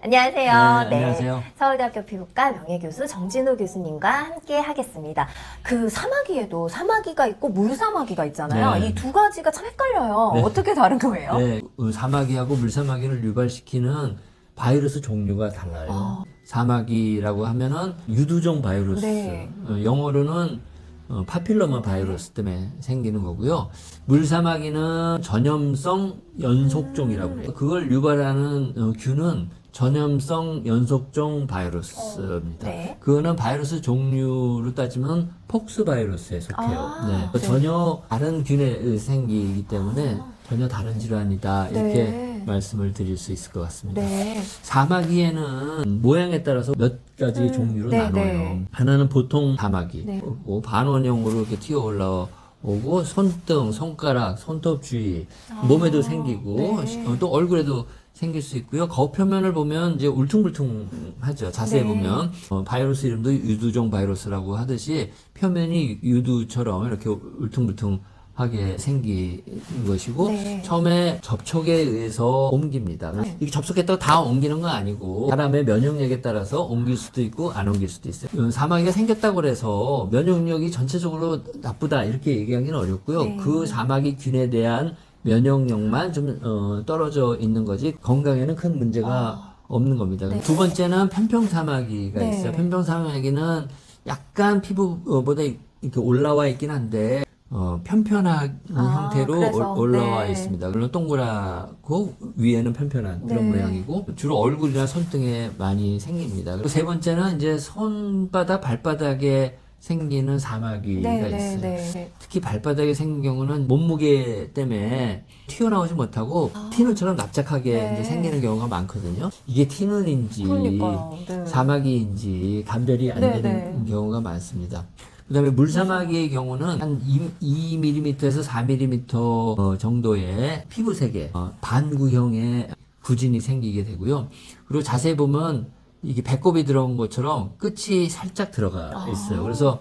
안녕하세요. 네, 안녕하세요. 서울대학교 피부과 명예교수 정진우 교수님과 함께 하겠습니다. 그 사마귀에도 사마귀가 있고 물사마귀가 있잖아요. 네. 이 두 가지가 참 헷갈려요. 네. 어떻게 다른 거예요? 네, 어, 사마귀하고 물사마귀를 유발시키는 바이러스 종류가 달라요. 아. 사마귀라고 하면은 유두종 바이러스, 네. 어, 영어로는 어, 파필로마 바이러스 때문에 생기는 거고요. 물사마귀는 전염성 연속종이라고 음. 해요. 그걸 유발하는 어, 균은 전염성 연속종 바이러스입니다. 네. 그거는 바이러스 종류로 따지면 폭스 바이러스에 속해요. 아, 네. 네. 전혀 다른 균에 생기기 때문에 전혀 다른 질환이다 이렇게 네. 말씀을 드릴 수 있을 것 같습니다. 네. 사마귀에는 모양에 따라서 몇 가지 음, 종류로 네, 나눠요. 네. 하나는 보통 사마귀, 네. 고 반원형으로 이렇게 튀어 올라 오고 손등, 손가락, 손톱 주위 몸에도 생기고 아, 네. 어, 또 얼굴에도 생길 수 있고요. 겉 표면을 보면 이제 울퉁불퉁하죠. 자세히 네. 보면 어, 바이러스 이름도 유두종 바이러스라고 하듯이 표면이 유두처럼 이렇게 울퉁불퉁 하게 생긴 것이고 네. 처음에 접촉에 의해서 옮깁니다. 네. 이게 접촉했다고 다 옮기는 건 아니고 사람의 면역력에 따라서 옮길 수도 있고 안 옮길 수도 있어요. 음, 사마귀가 생겼다고 해서 면역력이 전체적으로 나쁘다 이렇게 얘기하기는 어렵고요. 네. 그 사마귀 균에 대한 면역력만 좀 어, 떨어져 있는 거지 건강에는 큰 문제가 없는 겁니다. 아. 네. 두 번째는 편평사마귀가 네. 있어요. 편평사마귀는 약간 피부보다 이렇게 올라와 있긴 한데 어, 편편한 아, 형태로 그래서, 올- 올라와 네. 있습니다. 물론 동그랗고 위에는 편편한 그런 네. 모양이고 주로 얼굴이나 손등에 많이 생깁니다. 그리고 세 번째는 이제 손바닥, 발바닥에 생기는 사마귀가 네, 네, 있어요. 네. 특히 발바닥에 생긴 경우는 몸무게 때문에 튀어나오지 못하고 티눈처럼 납작하게 네. 이제 생기는 경우가 많거든요. 이게 티눈인지 그러니까요. 네. 사마귀인지 감별이 안 네, 되는 네. 경우가 많습니다. 그 다음에 물사마귀의 경우는 한 2, 2mm에서 4mm 어, 정도의 피부색에 어, 반구형의 구진이 생기게 되고요. 그리고 자세히 보면 이게 배꼽이 들어온 것처럼 끝이 살짝 들어가 아. 있어요. 그래서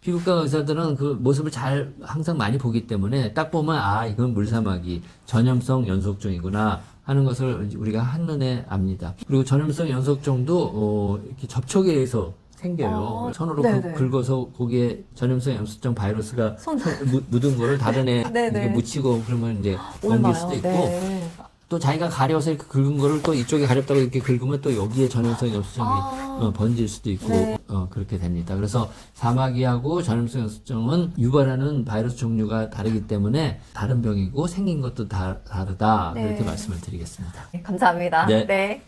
피부과 의사들은 그 모습을 잘 항상 많이 보기 때문에 딱 보면 아 이건 물사마귀 전염성 연속종이구나 하는 것을 우리가 한눈에 압니다. 그리고 전염성 연속종도 어, 이렇게 접촉에 의해서 생겨요. 아, 손으로 네네. 긁- 긁어서 거기에 전염성 연속종 바이러스가 손- 손- 무- 묻은 거를 다른 애 네네. 이렇게 묻히고 그러면 이제. 옮길 수도 있고 네. 또 자기가 가려서 이렇게 긁은 거를 또 이쪽에 가렵다고 이렇게 긁으면 또 여기에 전염성 연소증이 아. 어, 번질 수도 있고 네. 어, 그렇게 됩니다. 그래서 사마귀하고 전염성 연소증은 유발하는 바이러스 종류가 다르기 때문에 다른 병이고 생긴 것도 다, 다르다 네. 그렇게 말씀을 드리겠습니다. 감사합니다. 네. 네.